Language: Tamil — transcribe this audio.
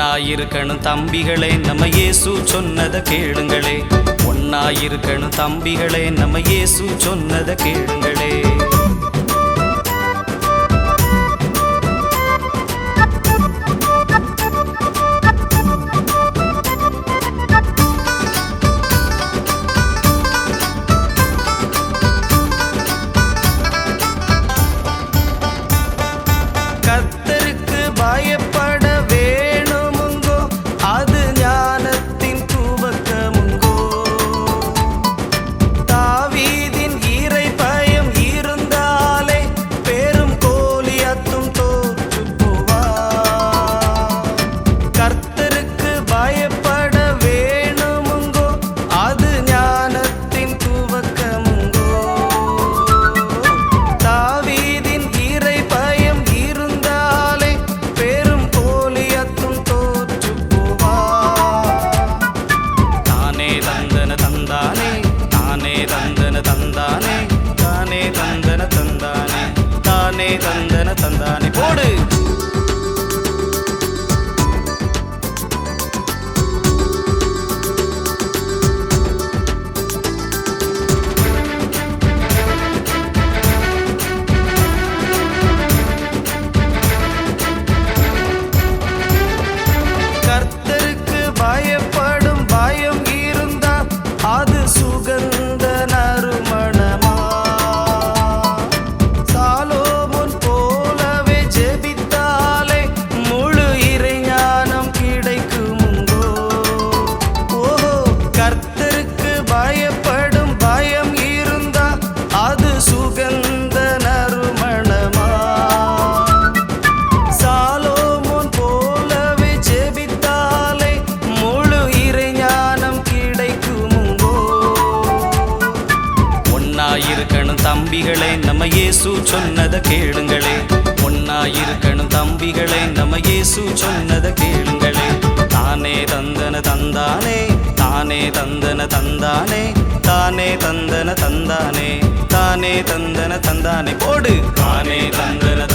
ஒன்னாயிருக்கணும் தம்பிகளே நம்ம இயேசு சொன்னத கேளுங்களே. ஒன்னாயிருக்கணும் தம்பிகளே நம்ம இயேசு சொன்னத கேளுங்களே. தந்தன தந்தானே போடு. கர்த்தருக்கு பயப்படும் பயம் இருந்தா அது சுகந்த நறுமணமா? சாலோமோன் போலவே ஜெபித்தாலே முழு இறைஞானம் கிடைக்குமோ ஒன்னாயிருக்கணும் தம்பிகளே நம்ம இயேசு சொன்னத கேளுங்களே. ஒன்னாயிருக்கணும் தம்பிகளே நம்ம இயேசு சொன்னத கேளுங்க. தந்தானே தானே தந்தன தந்தானே தானே தந்தன தந்தானே. போடு. தானே தந்தன